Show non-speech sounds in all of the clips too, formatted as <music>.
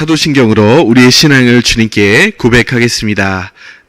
사도신경으로 우리의 신앙을 주님께 고백하겠습니다.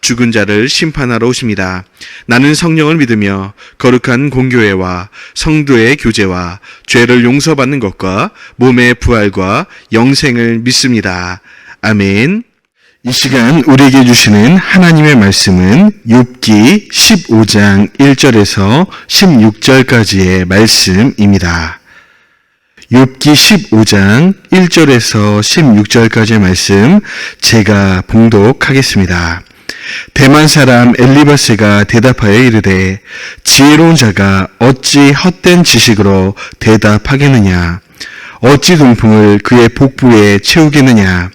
죽은 자를 심판하러 오십니다. 나는 성령을 믿으며 거룩한 공교회와 성도의 교제와 죄를 용서받는 것과 몸의 부활과 영생을 믿습니다. 아멘. 이 시간 우리에게 주시는 하나님의 말씀은 욥기 15장 1절에서 16절까지의 말씀입니다. 욥기 15장 1절에서 16절까지의 말씀 제가 봉독하겠습니다. 대만 사람 엘리바스가 대답하여 이르되 지혜로운 자가 어찌 헛된 지식으로 대답하겠느냐? 어찌 동풍을 그의 복부에 채우겠느냐?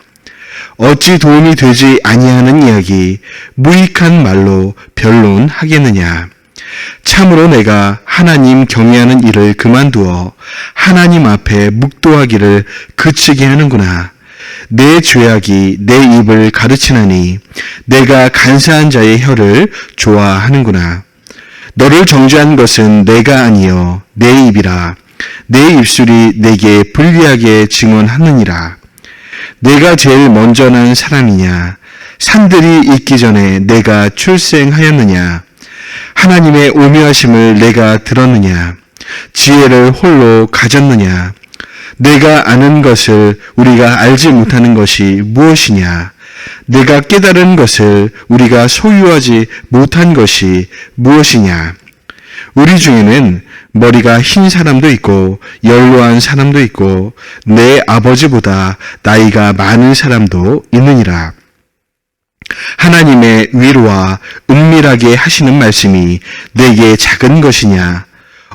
어찌 도움이 되지 아니하는 이야기 무익한 말로 변론하겠느냐 참으로 내가 하나님 경외하는 일을 그만두어 하나님 앞에 묵도하기를 그치게 하는구나. 내 죄악이 내 입을 가르치나니 내가 간사한 자의 혀를 좋아하는구나. 너를 정죄한 것은 내가 아니요 내 입이라. 내 입술이 내게 불리하게 증언하느니라. 내가 제일 먼저 난 사람이냐? 산들이 있기 전에 내가 출생하였느냐? 하나님의 오묘하심을 내가 들었느냐? 지혜를 홀로 가졌느냐? 내가 아는 것을 우리가 알지 못하는 것이 무엇이냐? 내가 깨달은 것을 우리가 소유하지 못한 것이 무엇이냐? 우리 중에는 머리가 흰 사람도 있고 연로한 사람도 있고 내 아버지보다 나이가 많은 사람도 있느니라. 하나님의 위로와 은밀하게 하시는 말씀이 내게 작은 것이냐?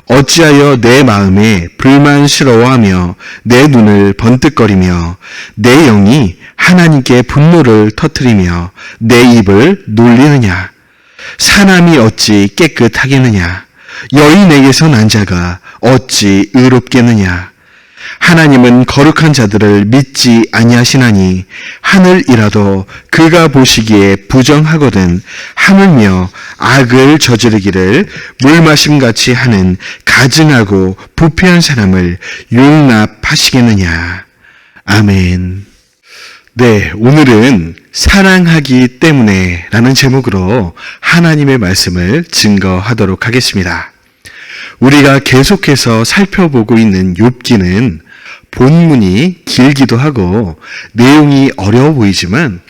어찌하여 내 마음에 불만스러워하며 내 눈을 번뜩거리며 내 영이 하나님께 분노를 터뜨리며 내 입을 놀리느냐? 사람이 어찌 깨끗하겠느냐? 여인에게서 난 자가 어찌 의롭겠느냐? 하나님은 거룩한 자들을 믿지 아니하시나니 하늘이라도 그가 보시기에 부정하거든 하물며 악을 저지르기를 물 마심 같이 하는 가증하고 부패한 사람을 용납하시겠느냐. 아멘. 네, 오늘은 사랑하기 때문에 라는 제목으로 하나님의 말씀을 증거하도록 하겠습니다. 우리가 계속해서 살펴보고 있는 욥기는 본문이 길기도 하고 내용이 어려워 보이지만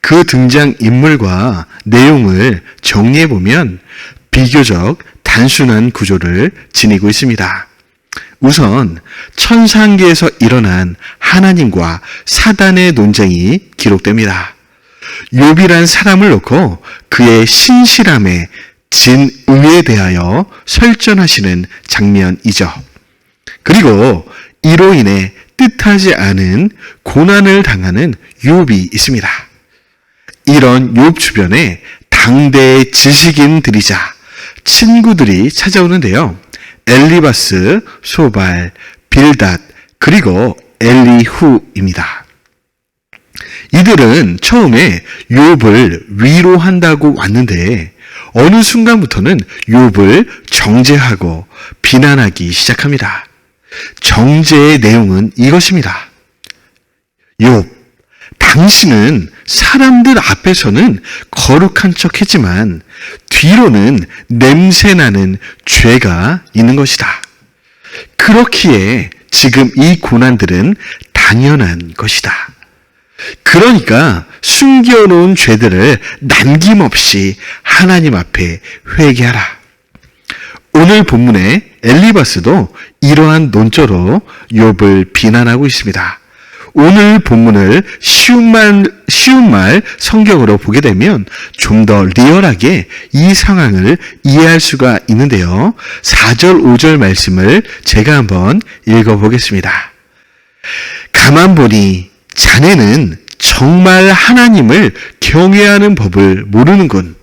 그 등장 인물과 내용을 정리해 보면 비교적 단순한 구조를 지니고 있습니다. 우선 천상계에서 일어난 하나님과 사단의 논쟁이 기록됩니다. 욥이란 사람을 놓고 그의 신실함에 진의에 대하여 설전하시는 장면이죠. 그리고 이로 인해 뜻하지 않은 고난을 당하는 욥이 있습니다. 이런 욥 주변에 당대의 지식인들이자 친구들이 찾아오는데요. 엘리바스, 소발, 빌닷, 그리고 엘리후입니다. 이들은 처음에 욥을 위로한다고 왔는데 어느 순간부터는 욥을 정죄하고 비난하기 시작합니다. 정죄의 내용은 이것입니다. 욥, 당신은 사람들 앞에서는 거룩한 척 했지만 뒤로는 냄새나는 죄가 있는 것이다. 그렇기에 지금 이 고난들은 당연한 것이다. 그러니까 숨겨놓은 죄들을 남김없이 하나님 앞에 회개하라. 오늘 본문에 엘리바스도 이러한 논조로 욥을 비난하고 있습니다. 오늘 본문을 쉬운 말, 쉬운 말 성경으로 보게 되면 좀 더 리얼하게 이 상황을 이해할 수가 있는데요. 4절, 5절 말씀을 제가 한번 읽어보겠습니다. 가만 보니 자네는 정말 하나님을 경외하는 법을 모르는군.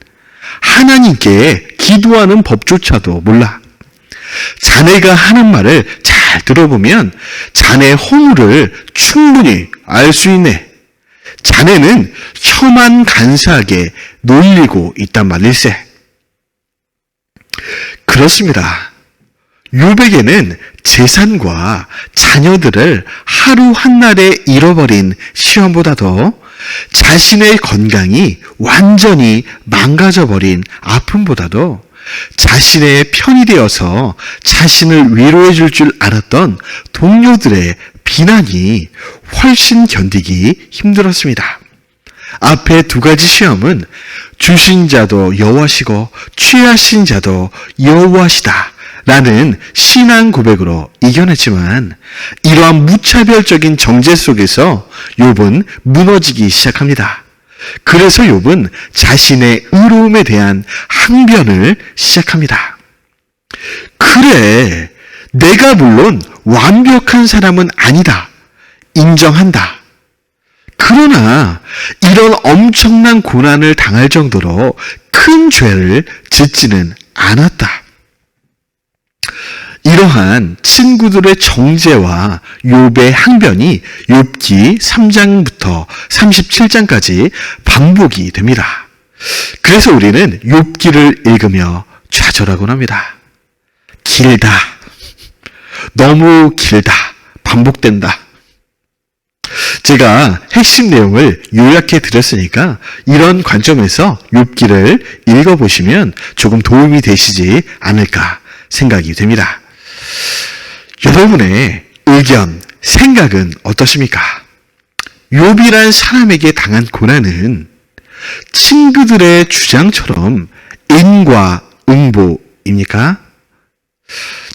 하나님께 기도하는 법조차도 몰라. 자네가 하는 말을 잘 들어보면 자네 허물을 충분히 알 수 있네. 자네는 혀만 간사하게 놀리고 있단 말일세. 그렇습니다. 요백에는 재산과 자녀들을 하루 한날에 잃어버린 시험보다도 자신의 건강이 완전히 망가져버린 아픔보다도 자신의 편이 되어서 자신을 위로해 줄 줄 알았던 동료들의 비난이 훨씬 견디기 힘들었습니다. 앞에 두 가지 시험은 주신 자도 여호와시고 취하신 자도 여호와시다. 라는 신앙 고백으로 이겨냈지만 이러한 무차별적인 정제 속에서 욥은 무너지기 시작합니다. 그래서 욥은 자신의 의로움에 대한 항변을 시작합니다. 그래, 내가 물론 완벽한 사람은 아니다. 인정한다. 그러나 이런 엄청난 고난을 당할 정도로 큰 죄를 짓지는 않았다. 이러한 친구들의 정죄와 욥의 항변이 욥기 3장부터 37장까지 반복이 됩니다. 그래서 우리는 욥기를 읽으며 좌절하곤 합니다. 길다. 너무 길다. 반복된다. 제가 핵심 내용을 요약해 드렸으니까 이런 관점에서 욥기를 읽어보시면 조금 도움이 되시지 않을까 생각이 됩니다. 여러분의 의견, 생각은 어떠십니까? 욥이란 사람에게 당한 고난은 친구들의 주장처럼 인과 응보입니까?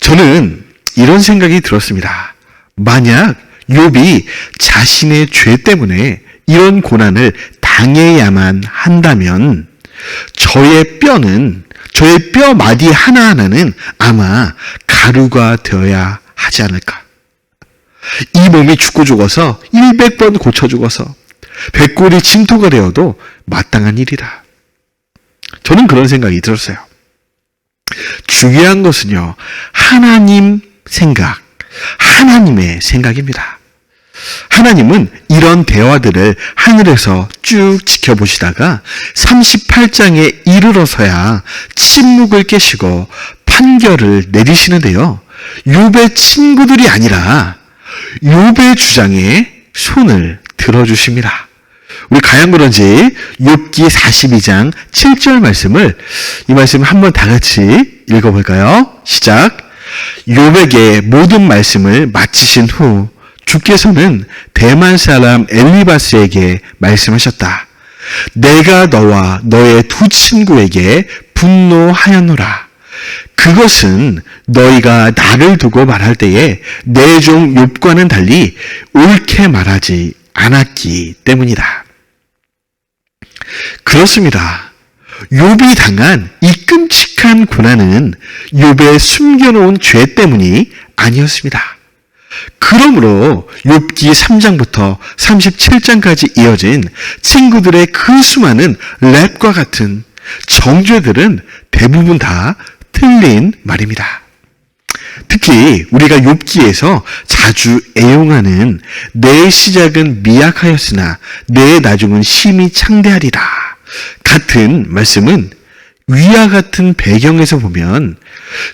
저는 이런 생각이 들었습니다. 만약 욥이 자신의 죄 때문에 이런 고난을 당해야만 한다면 저의 뼈는 저의 뼈 마디 하나하나는 아마 가루가 되어야 하지 않을까. 이 몸이 죽고 죽어서 100번 고쳐 죽어서 백골이 침토가 되어도 마땅한 일이다. 저는 그런 생각이 들었어요. 중요한 것은요, 하나님 생각, 하나님의 생각입니다. 하나님은 이런 대화들을 하늘에서 쭉 지켜보시다가 38장에 이르러서야 침묵을 깨시고 판결을 내리시는데요. 욥의 친구들이 아니라 욥의 주장에 손을 들어주십니다. 우리 가양 그런지 욥기 42장 7절 말씀을 이 말씀 한번 다 같이 읽어볼까요? 시작. 욥에게 모든 말씀을 마치신 후 주께서는 대만 사람 엘리바스에게 말씀하셨다. 내가 너와 너의 두 친구에게 분노하였노라. 그것은 너희가 나를 두고 말할 때에 내 종 욥과는 달리 옳게 말하지 않았기 때문이다. 그렇습니다. 욥이 당한 이 끔찍한 고난은 욥의 숨겨놓은 죄 때문이 아니었습니다. 그러므로 욥기 3장부터 37장까지 이어진 친구들의 그 수많은 랩과 같은 정죄들은 대부분 다 틀린 말입니다. 특히 우리가 욥기에서 자주 애용하는 내 시작은 미약하였으나 내 나중은 심히 창대하리라 같은 말씀은 위와 같은 배경에서 보면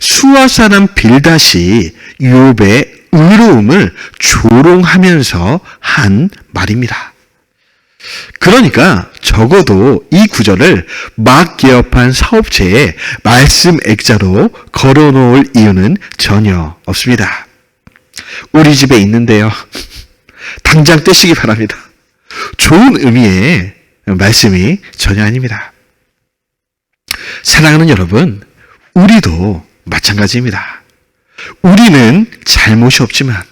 수아 사람 빌닷이 욥의 의로움을 조롱하면서 한 말입니다. 그러니까 적어도 이 구절을 막 개업한 사업체에 말씀 액자로 걸어놓을 이유는 전혀 없습니다. 우리 집에 있는데요. <laughs> 당장 떼시기 바랍니다. 좋은 의미의 말씀이 전혀 아닙니다. 사랑하는 여러분, 우리도 마찬가지입니다. 우리는 잘못이 없지만,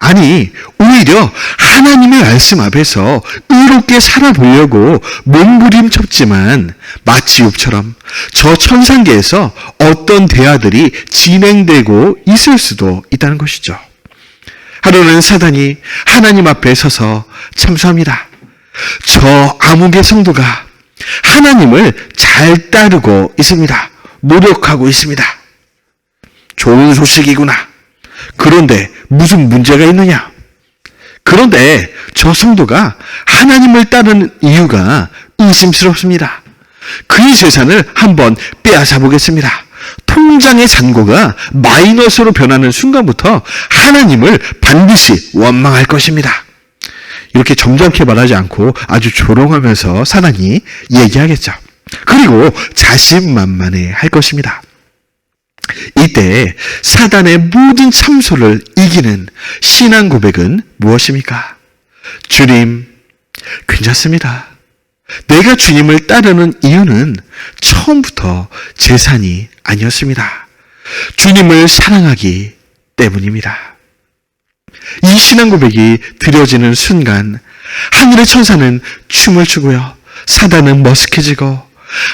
아니, 오히려 하나님의 말씀 앞에서 의롭게 살아보려고 몸부림 쳤지만, 마치 욥처럼 저 천상계에서 어떤 대화들이 진행되고 있을 수도 있다는 것이죠. 하루는 사단이 하나님 앞에 서서 참수합니다. 저 암흑의 성도가 하나님을 잘 따르고 있습니다. 노력하고 있습니다. 좋은 소식이구나. 그런데 무슨 문제가 있느냐? 그런데 저 성도가 하나님을 따르는 이유가 의심스럽습니다. 그의 재산을 한번 빼앗아 보겠습니다. 통장의 잔고가 마이너스로 변하는 순간부터 하나님을 반드시 원망할 것입니다. 이렇게 점잖게 말하지 않고 아주 조롱하면서 사단이 얘기하겠죠. 그리고 자신만만해 할 것입니다. 이때 사단의 모든 참소를 이기는 신앙 고백은 무엇입니까? 주님, 괜찮습니다. 내가 주님을 따르는 이유는 처음부터 재산이 아니었습니다. 주님을 사랑하기 때문입니다. 이 신앙 고백이 드려지는 순간 하늘의 천사는 춤을 추고요. 사단은 머쓱해지고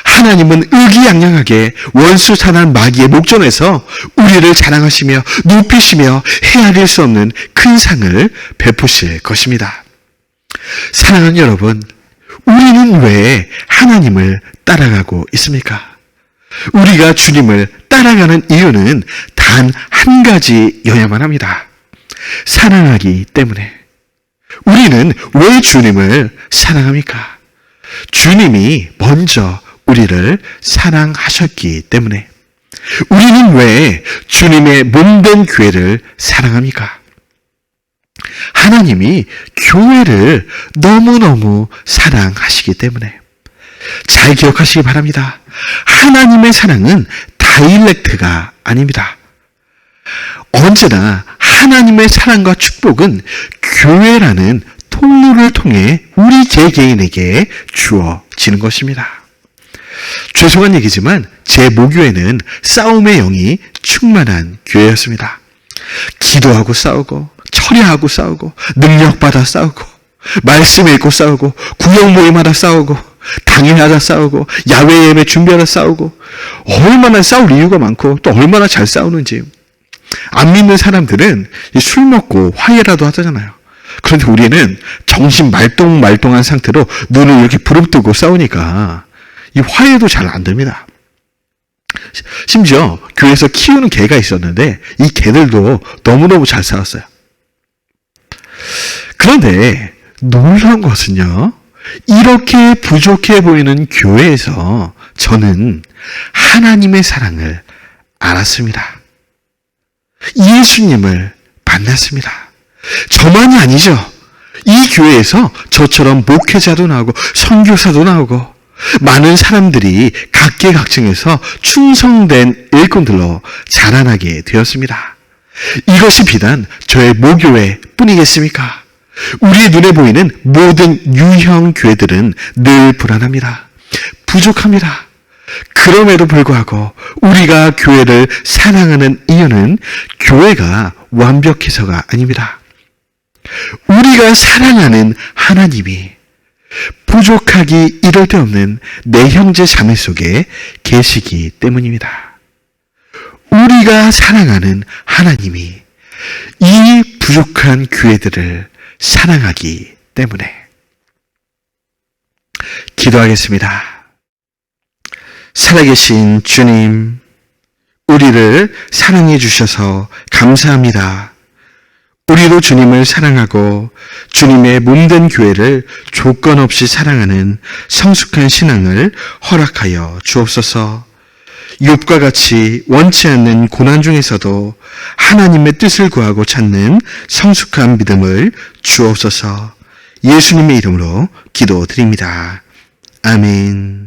하나님은 의기양양하게 원수 사난 마귀의 목전에서 우리를 자랑하시며 높이시며 헤아릴 수 없는 큰 상을 베푸실 것입니다. 사랑하는 여러분, 우리는 왜 하나님을 따라가고 있습니까? 우리가 주님을 따라가는 이유는 단 한 가지여야만 합니다. 사랑하기 때문에. 우리는 왜 주님을 사랑합니까? 주님이 먼저 우리를 사랑하셨기 때문에. 우리는 왜 주님의 몸된 교회를 사랑합니까? 하나님이 교회를 너무너무 사랑하시기 때문에. 잘 기억하시기 바랍니다. 하나님의 사랑은 다이렉트가 아닙니다. 언제나 하나님의 사랑과 축복은 교회라는 통로를 통해 우리 개개인에게 주어지는 것입니다. 죄송한 얘기지만 제 모교에는 싸움의 영이 충만한 교회였습니다. 기도하고 싸우고 처리하고 싸우고 능력받아 싸우고 말씀 읽고 싸우고 구역 모임하다 싸우고 당일하다 싸우고 야외 예배 준비하다 싸우고 얼마나 싸울 이유가 많고 또 얼마나 잘 싸우는지 안 믿는 사람들은 술 먹고 화해라도 하잖아요. 그런데 우리는 정신 말똥말똥한 상태로 눈을 이렇게 부릅뜨고 싸우니까 이 화해도 잘 안 됩니다. 심지어 교회에서 키우는 개가 있었는데 이 개들도 너무너무 잘 싸웠어요. 그런데 놀라운 것은요. 이렇게 부족해 보이는 교회에서 저는 하나님의 사랑을 알았습니다. 예수님을 만났습니다. 저만이 아니죠. 이 교회에서 저처럼 목회자도 나오고 선교사도 나오고 많은 사람들이 각계각층에서 충성된 일꾼들로 자라나게 되었습니다. 이것이 비단 저의 모교회 뿐이겠습니까? 우리의 눈에 보이는 모든 유형 교회들은 늘 불안합니다. 부족합니다. 그럼에도 불구하고 우리가 교회를 사랑하는 이유는 교회가 완벽해서가 아닙니다. 우리가 사랑하는 하나님이 부족하기 이를 데 없는 내 형제 자매 속에 계시기 때문입니다. 우리가 사랑하는 하나님이 이 부족한 교회들을 사랑하기 때문에 기도하겠습니다. 살아계신 주님, 우리를 사랑해 주셔서 감사합니다. 우리도 주님을 사랑하고 주님의 몸된 교회를 조건 없이 사랑하는 성숙한 신앙을 허락하여 주옵소서. 욥과 같이 원치 않는 고난 중에서도 하나님의 뜻을 구하고 찾는 성숙한 믿음을 주옵소서. 예수님의 이름으로 기도드립니다. 아멘.